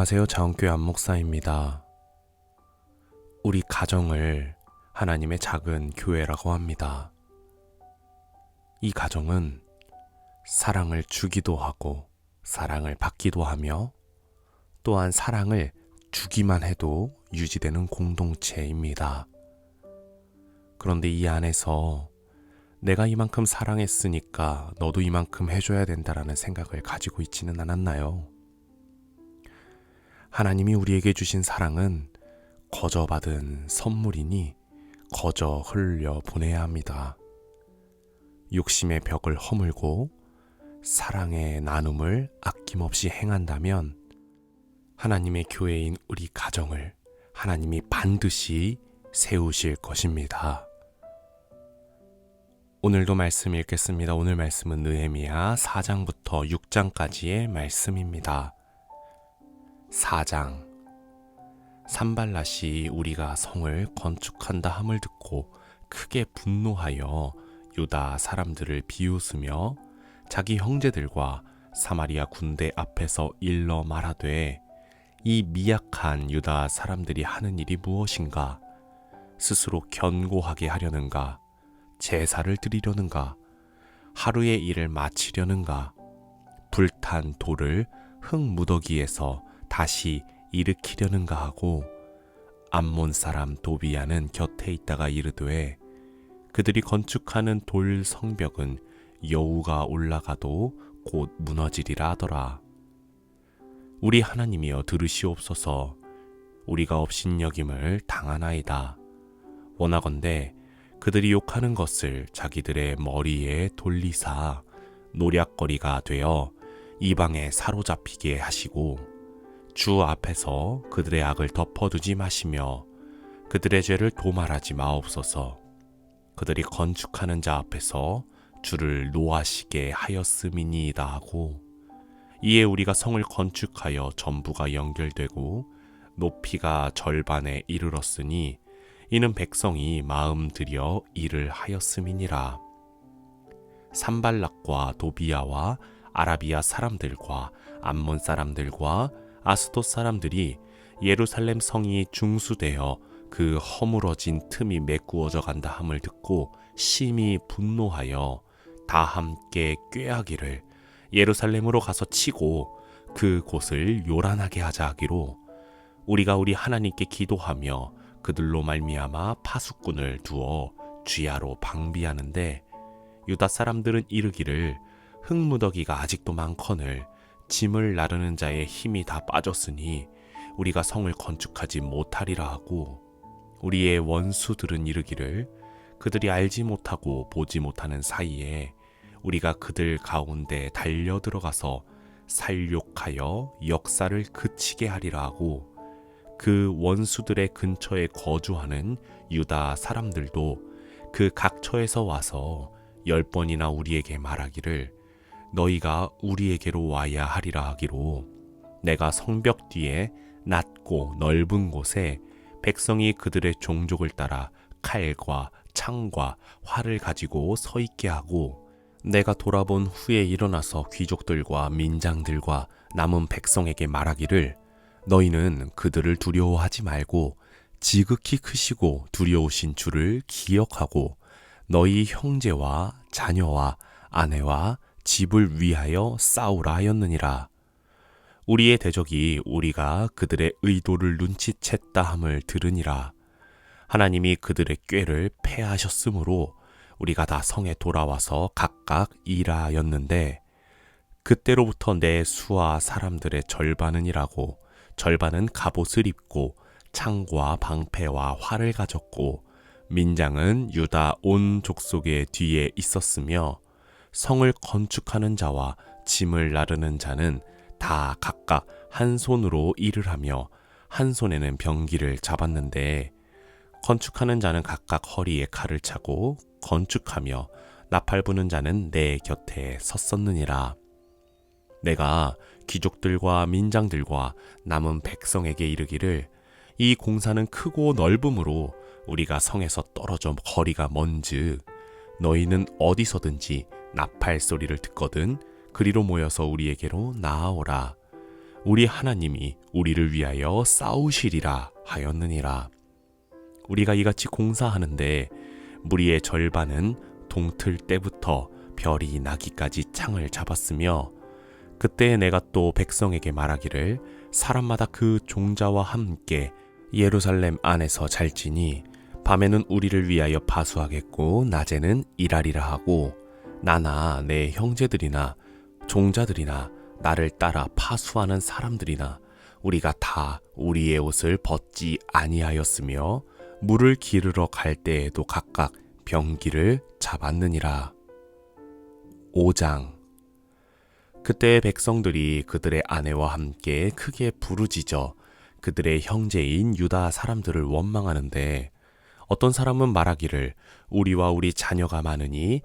안녕하세요. 자원교회 안목사입니다. 우리 가정을 하나님의 작은 교회라고 합니다. 이 가정은 사랑을 주기도 하고 사랑을 받기도 하며 또한 사랑을 주기만 해도 유지되는 공동체입니다. 그런데 이 안에서 내가 이만큼 사랑했으니까 너도 이만큼 해줘야 된다라는 생각을 가지고 있지는 않았나요? 하나님이 우리에게 주신 사랑은 거저 받은 선물이니 거저 흘려 보내야 합니다. 욕심의 벽을 허물고 사랑의 나눔을 아낌없이 행한다면 하나님의 교회인 우리 가정을 하나님이 반드시 세우실 것입니다. 오늘도 말씀 읽겠습니다. 오늘 말씀은 느헤미야 4장부터 6장까지의 말씀입니다. 4장. 산발랏이 우리가 성을 건축한다 함을 듣고 크게 분노하여 유다 사람들을 비웃으며 자기 형제들과 사마리아 군대 앞에서 일러 말하되 이 미약한 유다 사람들이 하는 일이 무엇인가? 스스로 견고하게 하려는가? 제사를 드리려는가? 하루의 일을 마치려는가? 불탄 돌을 흙 무더기에서 다시 일으키려는가 하고 암몬 사람 도비야는 곁에 있다가 이르되 그들이 건축하는 돌 성벽은 여우가 올라가도 곧 무너지리라 하더라. 우리 하나님이여 들으시옵소서 우리가 업신여김을 당하나이다. 원하건대 그들이 욕하는 것을 자기들의 머리에 돌리사 노략거리가 되어 이방에 사로잡히게 하시고 주 앞에서 그들의 악을 덮어두지 마시며 그들의 죄를 도말하지 마옵소서. 그들이 건축하는 자 앞에서 주를 노하시게 하였음이니이다 하고 이에 우리가 성을 건축하여 전부가 연결되고 높이가 절반에 이르렀으니 이는 백성이 마음 들여 일을 하였음이니라. 산발락과 도비아와 아라비아 사람들과 암몬 사람들과 아스도 사람들이 예루살렘 성이 중수되어 그 허물어진 틈이 메꾸어져 간다 함을 듣고 심히 분노하여 다 함께 꾀하기를 예루살렘으로 가서 치고 그 곳을 요란하게 하자 하기로 우리가 우리 하나님께 기도하며 그들로 말미암아 파수꾼을 두어 쥐하로 방비하는데 유다 사람들은 이르기를 흙무더기가 아직도 많거늘 짐을 나르는 자의 힘이 다 빠졌으니 우리가 성을 건축하지 못하리라 하고 우리의 원수들은 이르기를 그들이 알지 못하고 보지 못하는 사이에 우리가 그들 가운데 달려 들어가서 살욕하여 역사를 그치게 하리라 하고 그 원수들의 근처에 거주하는 유다 사람들도 그 각처에서 와서 열 번이나 우리에게 말하기를 너희가 우리에게로 와야 하리라 하기로. 내가 성벽 뒤에 낮고 넓은 곳에 백성이 그들의 종족을 따라 칼과 창과 활을 가지고 서 있게 하고 내가 돌아본 후에 일어나서 귀족들과 민장들과 남은 백성에게 말하기를 너희는 그들을 두려워하지 말고 지극히 크시고 두려우신 주를 기억하고 너희 형제와 자녀와 아내와 집을 위하여 싸우라 하였느니라. 우리의 대적이 우리가 그들의 의도를 눈치챘다 함을 들으니라. 하나님이 그들의 꾀를 패하셨으므로 우리가 다 성에 돌아와서 각각 일하였는데 그때로부터 내 수와 사람들의 절반은 일하고 절반은 갑옷을 입고 창과 방패와 활을 가졌고 민장은 유다 온 족속의 뒤에 있었으며 성을 건축하는 자와 짐을 나르는 자는 다 각각 한 손으로 일을 하며 한 손에는 병기를 잡았는데 건축하는 자는 각각 허리에 칼을 차고 건축하며 나팔 부는 자는 내 곁에 섰었느니라. 내가 귀족들과 민장들과 남은 백성에게 이르기를 이 공사는 크고 넓음으로 우리가 성에서 떨어져 거리가 먼즉 너희는 어디서든지 나팔 소리를 듣거든 그리로 모여서 우리에게로 나아오라. 우리 하나님이 우리를 위하여 싸우시리라 하였느니라. 우리가 이같이 공사하는데 무리의 절반은 동틀 때부터 별이 나기까지 창을 잡았으며 그때 내가 또 백성에게 말하기를 사람마다 그 종자와 함께 예루살렘 안에서 잘지니 밤에는 우리를 위하여 파수하겠고 낮에는 일하리라 하고 나나 내 형제들이나 종자들이나 나를 따라 파수하는 사람들이나 우리가 다 우리의 옷을 벗지 아니하였으며 물을 기르러 갈 때에도 각각 병기를 잡았느니라. 5장 그때 백성들이 그들의 아내와 함께 크게 부르짖어 그들의 형제인 유다 사람들을 원망하는데 어떤 사람은 말하기를 우리와 우리 자녀가 많으니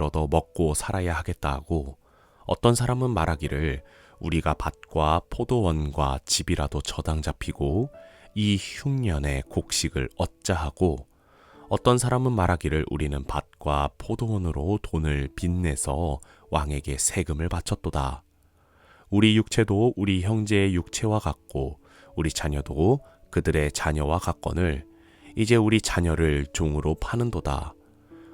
얻어 먹고 살아야 하겠다 하고 어떤 사람은 말하기를 우리가 밭과 포도원과 집이라도 저당 잡히고 이 흉년에 곡식을 얻자 하고 어떤 사람은 말하기를 우리는 밭과 포도원으로 돈을 빚내서 왕에게 세금을 바쳤도다. 우리 육체도 우리 형제의 육체와 같고 우리 자녀도 그들의 자녀와 같거늘 이제 우리 자녀를 종으로 파는도다.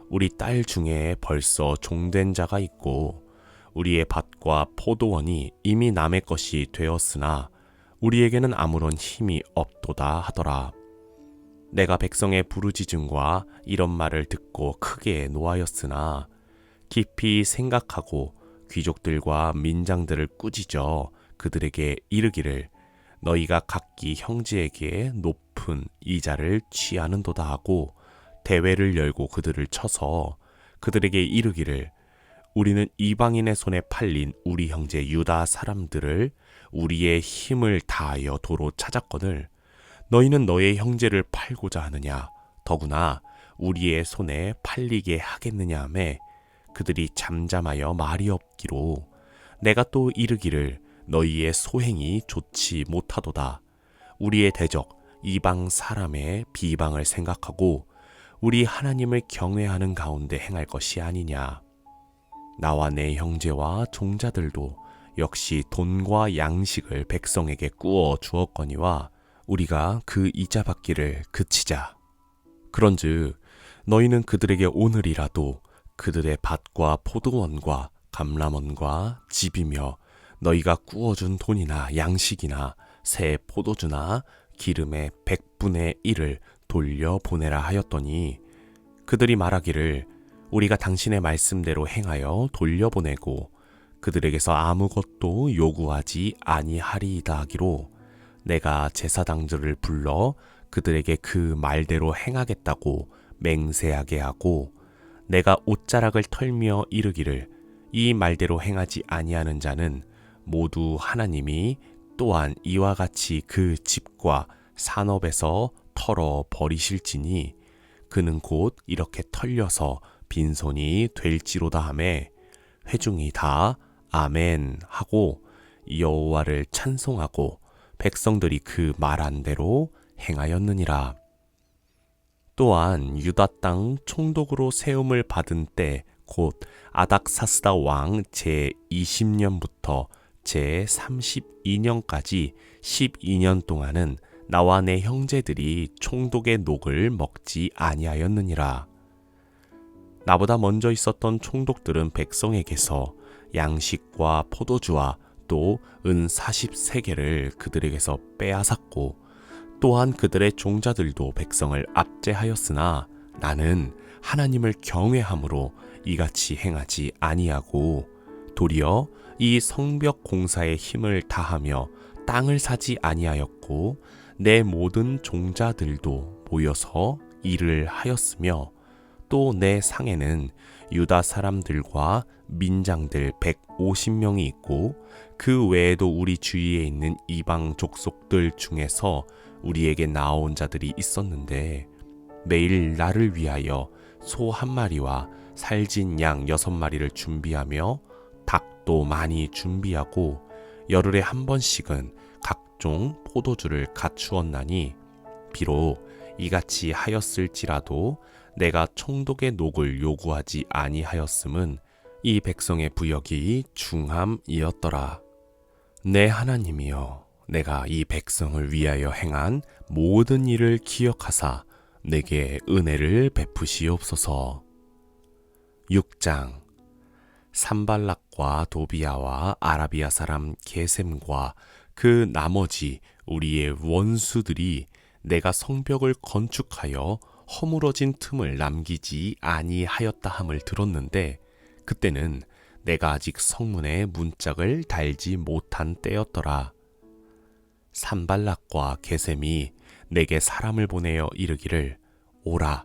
우리 딸 중에 벌써 종된 자가 있고 우리의 밭과 포도원이 이미 남의 것이 되었으나 우리에게는 아무런 힘이 없도다 하더라. 내가 백성의 부르짖음과 이런 말을 듣고 크게 노하였으나 깊이 생각하고 귀족들과 민장들을 꾸짖어 그들에게 이르기를 너희가 각기 형제에게 높은 이자를 취하는도다 하고 대회를 열고 그들을 쳐서 그들에게 이르기를 우리는 이방인의 손에 팔린 우리 형제 유다 사람들을 우리의 힘을 다하여 도로 찾았거늘 너희는 너의 형제를 팔고자 하느냐? 더구나 우리의 손에 팔리게 하겠느냐 하매 그들이 잠잠하여 말이 없기로 내가 또 이르기를 너희의 소행이 좋지 못하도다 우리의 대적 이방 사람의 비방을 생각하고 우리 하나님을 경외하는 가운데 행할 것이 아니냐 나와 내 형제와 종자들도 역시 돈과 양식을 백성에게 꾸어 주었거니와 우리가 그 이자 받기를 그치자. 그런즉 너희는 그들에게 오늘이라도 그들의 밭과 포도원과 감람원과 집이며 너희가 꾸어준 돈이나 양식이나 새 포도주나 기름의 백분의 일을 돌려 보내라 하였더니 그들이 말하기를 우리가 당신의 말씀대로 행하여 돌려보내고 그들에게서 아무것도 요구하지 아니하리이다 하기로 내가 제사장들을 불러 그들에게 그 말대로 행하겠다고 맹세하게 하고 내가 옷자락을 털며 이르기를 이 말대로 행하지 아니하는 자는 모두 하나님이 또한 이와 같이 그 집과 산업에서 털어 버리실지니 그는 곧 이렇게 털려서 빈손이 될지로다 하매 회중이 다 아멘 하고 여호와를 찬송하고 백성들이 그 말한 대로 행하였느니라. 또한 유다 땅 총독으로 세움을 받은 때 곧 아닥사스다 왕 제 20년부터 제 32년까지 12년 동안은 나와 내 형제들이 총독의 녹을 먹지 아니하였느니라. 나보다 먼저 있었던 총독들은 백성에게서 양식과 포도주와 또 은 40세계를 그들에게서 빼앗았고 또한 그들의 종자들도 백성을 압제하였으나 나는 하나님을 경외함으로 이같이 행하지 아니하고 도리어 이 성벽 공사에 힘을 다하며 땅을 사지 아니하였고 내 모든 종자들도 모여서 일을 하였으며 또 내 상에는 유다 사람들과 민장들 150명이 있고 그 외에도 우리 주위에 있는 이방 족속들 중에서 우리에게 나온 자들이 있었는데 매일 나를 위하여 소 한 마리와 살진 양 여섯 마리를 준비하며 닭도 많이 준비하고 열흘에 한 번씩은 각종 포도주를 갖추었나니 비록 이같이 하였을지라도 내가 총독의 녹을 요구하지 아니하였음은 이 백성의 부역이 중함이었더라. 내 하나님이여 내가 이 백성을 위하여 행한 모든 일을 기억하사 내게 은혜를 베푸시옵소서. 6장 산발락과 도비아와 아라비아 사람 게셈과 그 나머지 우리의 원수들이 내가 성벽을 건축하여 허물어진 틈을 남기지 아니하였다 함을 들었는데 그때는 내가 아직 성문에 문짝을 달지 못한 때였더라. 산발락과 게셈이 내게 사람을 보내어 이르기를 오라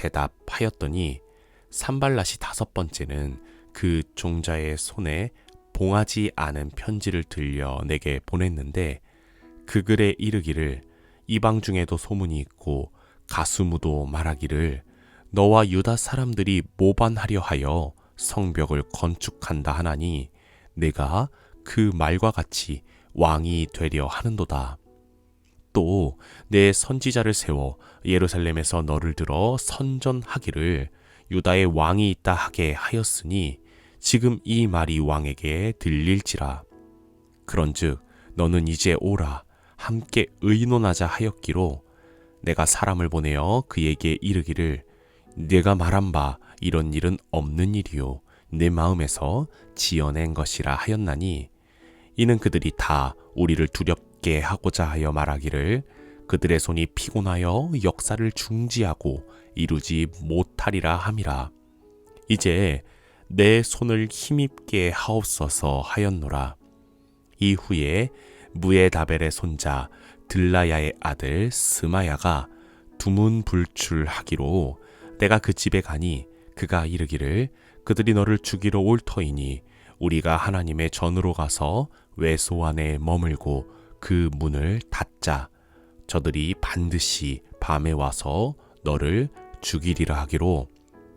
대답하였더니 산발랏이 다섯 번째는 그 종자의 손에 봉하지 않은 편지를 들려 내게 보냈는데 그 글에 이르기를 이방 중에도 소문이 있고 가수무도 말하기를 너와 유다 사람들이 모반하려 하여 성벽을 건축한다 하나니 내가 그 말과 같이 왕이 되려 하는도다. 또 내 선지자를 세워 예루살렘에서 너를 들어 선전하기를 유다의 왕이 있다 하게 하였으니 지금 이 말이 왕에게 들릴지라. 그런즉 너는 이제 오라 함께 의논하자 하였기로 내가 사람을 보내어 그에게 이르기를 내가 말한 바 이런 일은 없는 일이요 내 마음에서 지어낸 것이라 하였나니 이는 그들이 다 우리를 두렵 게 하고자 하여 말하기를 그들의 손이 피곤하여 역사를 중지하고 이루지 못하리라 함이라. 이제 내 손을 힘입게 하옵소서 하였노라. 이후에 무에다벨의 손자 들라야의 아들 스마야가 두문불출하기로 내가 그 집에 가니 그가 이르기를 그들이 너를 죽이러 올 터이니 우리가 하나님의 전으로 가서 외소 안에 머물고 그 문을 닫자. 저들이 반드시 밤에 와서 너를 죽이리라 하기로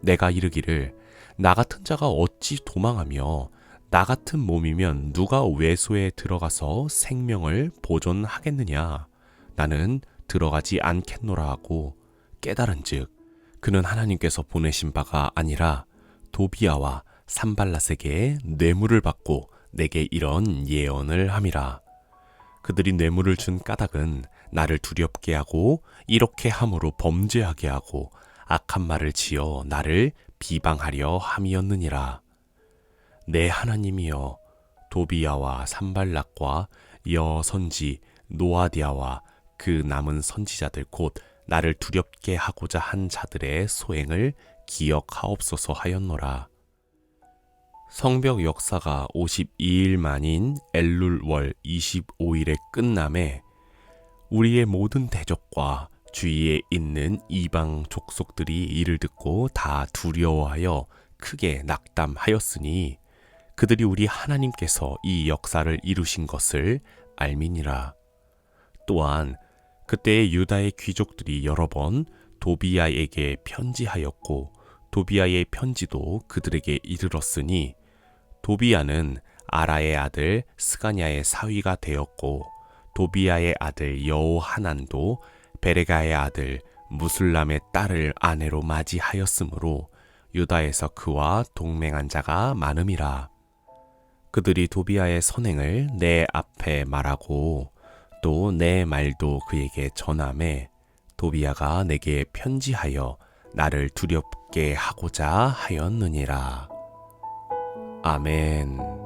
내가 이르기를 나 같은 자가 어찌 도망하며 나 같은 몸이면 누가 외소에 들어가서 생명을 보존하겠느냐? 나는 들어가지 않겠노라 하고 깨달은즉 그는 하나님께서 보내신 바가 아니라 도비아와 산발라세게 뇌물을 받고 내게 이런 예언을 함이라 그들이 뇌물을 준 까닭은 나를 두렵게 하고 이렇게 함으로 범죄하게 하고 악한 말을 지어 나를 비방하려 함이었느니라 내 하나님이여 도비야와 산발락과 여 선지 노아디아와 그 남은 선지자들 곧 나를 두렵게 하고자 한 자들의 소행을 기억하옵소서 하였노라. 성벽 역사가 52일 만인 엘룰 월 25일에 끝남에 우리의 모든 대적과 주위에 있는 이방 족속들이 이를 듣고 다 두려워하여 크게 낙담하였으니 그들이 우리 하나님께서 이 역사를 이루신 것을 알미니라. 또한 그때의 유다의 귀족들이 여러 번 도비야에게 편지하였고 도비야의 편지도 그들에게 이르렀으니 도비야는 아라의 아들 스가냐의 사위가 되었고 도비야의 아들 여호하난도 베레가의 아들 무술람의 딸을 아내로 맞이하였으므로 유다에서 그와 동맹한 자가 많음이라. 그들이 도비아의 선행을 내 앞에 말하고 또 내 말도 그에게 전함에 도비아가 내게 편지하여 나를 두렵게 하고자 하였느니라. 아멘.